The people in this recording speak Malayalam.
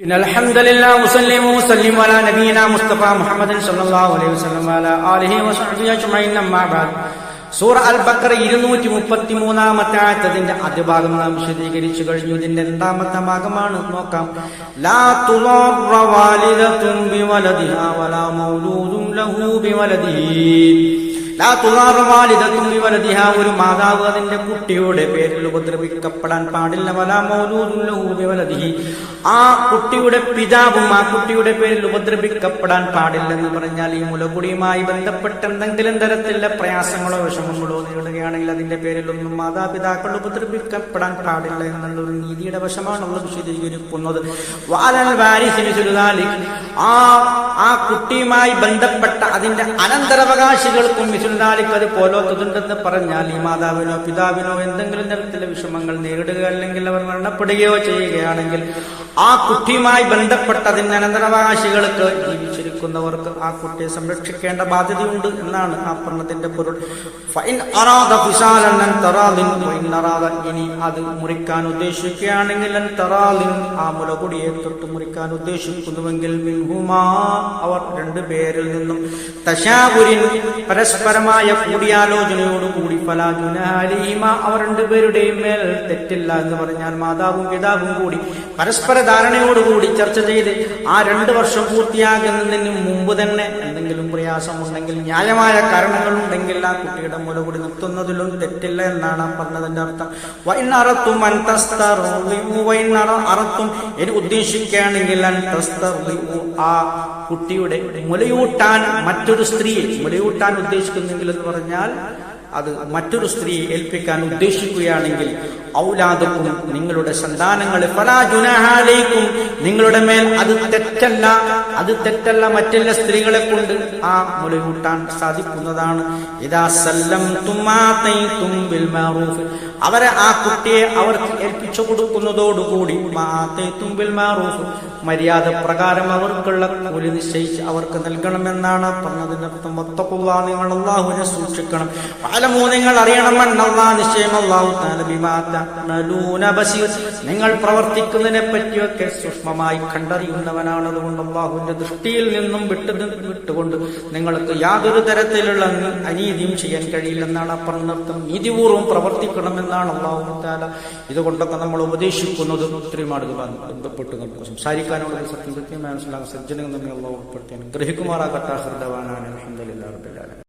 إن الحمد لله وسلم وسلم على نبينا مصطفى محمد صلى الله عليه وسلم وعلى آله وصحبه أجمعين أما بعد സൂറ അൽ ബക്കറ ഇരുന്നൂറ്റി മുപ്പത്തി മൂന്നാമത്തെ ആയത്തതിന്റെ ആദ്യ ഭാഗം നാം വിശദീകരിച്ചു കഴിഞ്ഞു ഇതിന്റെ രണ്ടാമത്തെ ഭാഗമാണ് നോക്കാം ലാ തുളറ ഒരു മാതാവ് അതിന്റെ കുട്ടിയുടെ പേരിൽ ഉപദ്രവിക്കപ്പെടാൻ പാടില്ല. ആ കുട്ടിയുടെ പിതാവും ആ കുട്ടിയുടെ പേരിൽ ഉപദ്രവിക്കപ്പെടാൻ പാടില്ലെന്ന് പറഞ്ഞാൽ ഈ മുലകുടിയുമായി ബന്ധപ്പെട്ട് എന്തെങ്കിലും തരത്തിലുള്ള പ്രയാസങ്ങളോ വിഷമങ്ങളോ നേടുകയാണെങ്കിൽ അതിന്റെ പേരിലൊന്നും മാതാപിതാക്കൾ ഉപദ്രവിക്കപ്പെടാൻ പാടില്ല എന്നുള്ള ഒരു നീതിയുടെ അവർ വിശദീകരിക്കുന്നത്. ആ ആ കുട്ടിയുമായി ബന്ധപ്പെട്ട അതിന്റെ അനന്തരാവകാശികൾക്കും മിസുലാലിക്ക് അത് പോലോത്തതുണ്ടെന്ന് പറഞ്ഞാൽ ഈ മാതാവിനോ പിതാവിനോ എന്തെങ്കിലും തരത്തിലെ വിഷമങ്ങൾ നേരിടുക അല്ലെങ്കിൽ അവർ മരണപ്പെടുകയോ ചെയ്യുകയാണെങ്കിൽ ആ കുട്ടിയുമായി ബന്ധപ്പെട്ട അതിന്റെ അനന്തരാവകാശികൾക്ക് ജീവിച്ചിരിക്കുന്നവർക്ക് ആ കുട്ടിയെ സംരക്ഷിക്കേണ്ട ബാധ്യതയുണ്ട് എന്നാണ് ആ പറഞ്ഞതിന്റെ പൊരുൾ. ഫൈൻ അറാദ ഫിസാലൻ അൻ തറാദിൻ ഫൈൻ അറാദ ഇനി അത് മുറിക്കാൻ ഉദ്ദേശിക്കുകയാണെങ്കിൽ അൻ തറാദിൻ ആ മുലകുടിയെ തൊട്ട് മുറിക്കാൻ ഉദ്ദേശിക്കുന്നുവെങ്കിൽ മിൻഹുമാ അവർ രണ്ടു പേരിൽ നിന്നും തശാപുരിൻ പരസ്പരമായ കൂടിയാലോചനയോടുകൂടി ഫലാജുനാലിഹിമ അവർ രണ്ടുപേരുടെയും മേൽ തെറ്റില്ല എന്ന് പറഞ്ഞാൽ മാതാവും പിതാവും കൂടി പരസ്പര ധാരണയോടുകൂടി ചർച്ച ചെയ്ത് ആ രണ്ട് വർഷം പൂർത്തിയാകുന്നതിന് മുമ്പ് തന്നെ എന്തെങ്കിലും പ്രയാസമുണ്ടെങ്കിൽ ന്യായമായ കാരണങ്ങളുണ്ടെങ്കിൽ ആ കുട്ടിയുടെ മുല കൂടി നിർത്തുന്നതിലും തെറ്റില്ല എന്നാണ് പറഞ്ഞതിന്റെ അർത്ഥം. വൈനറത്തും വൈനറ അറത്തും ഇനി ഉദ്ദേശിക്കുകയാണെങ്കിൽ ആ കുട്ടിയുടെ മുലയൂട്ടാൻ മറ്റൊരു സ്ത്രീയെ മുലയൂട്ടാൻ ഉദ്ദേശിക്കുന്നെങ്കിൽ എന്ന് പറഞ്ഞാൽ അത് മറ്റൊരു സ്ത്രീയെ ഏൽപ്പിക്കാൻ ഉദ്ദേശിക്കുകയാണെങ്കിൽ ഔലാദക്കും നിങ്ങളുടെ സന്താനങ്ങൾ ഫലാജുനഹാലേക്കും നിങ്ങളുടെ മേൽ അത് തെറ്റല്ല അത് തെറ്റല്ല മറ്റുള്ള സ്ത്രീകളെ കൊണ്ട് ആ മുലയൂട്ടാൻ സാധിക്കുന്നതാണ്. ഇതാ സല്ലം തുമ്മാത്തൈത്തും ബിൽ അവരെ ആ കുട്ടിയെ അവർക്ക് ഏൽപ്പിച്ചു കൊടുക്കുന്നതോടുകൂടി മാത്തൈത്തും ബിൽ മര്യാദ പ്രകാരം അവർക്കുള്ള കൂലി നിശ്ചയിച്ച് അവർക്ക് നൽകണമെന്നാണ് പറഞ്ഞതിന്റെ അർത്ഥം നിങ്ങൾ അള്ളാഹുവിനെ സൂക്ഷിക്കണം. ഫലമൂ നിങ്ങൾ അറിയണമെന്നല്ലാ നിശ്ചയം അള്ളാഹു താല നിങ്ങൾ പ്രവർത്തിക്കുന്നതിനെ പറ്റിയൊക്കെ സൂക്ഷ്മമായി കണ്ടറിയുന്നവനാണ് അതുകൊണ്ട് അള്ളാഹുവിന്റെ ദൃഷ്ടിയിൽ നിന്നും വിട്ടു വിട്ടുകൊണ്ട് നിങ്ങൾക്ക് യാതൊരു തരത്തിലുള്ള അനീതിയും ചെയ്യാൻ കഴിയില്ലെന്നാണ് പറഞ്ഞർത്ഥം നീതിപൂർവം പ്രവർത്തിക്കണമെന്നാണ് അള്ളാഹു താല ഇതുകൊണ്ടൊക്കെ നമ്മൾ ഉപദേശിക്കുന്നത്. ഒത്തിരി ആളുകൾ ബന്ധപ്പെട്ട് നമുക്ക് സംസാരിക്കാനുള്ള സത്യം കൃത്യമായി മനസ്സിലാകും സജ്ജനങ്ങൾ നമ്മെ അള്ളാഹു ഉൾപ്പെടുത്തി അനുഗ്രഹിക്കുമാറാകട്ടെ. ഹൃദവാനാണ് അലഹദില്ലാ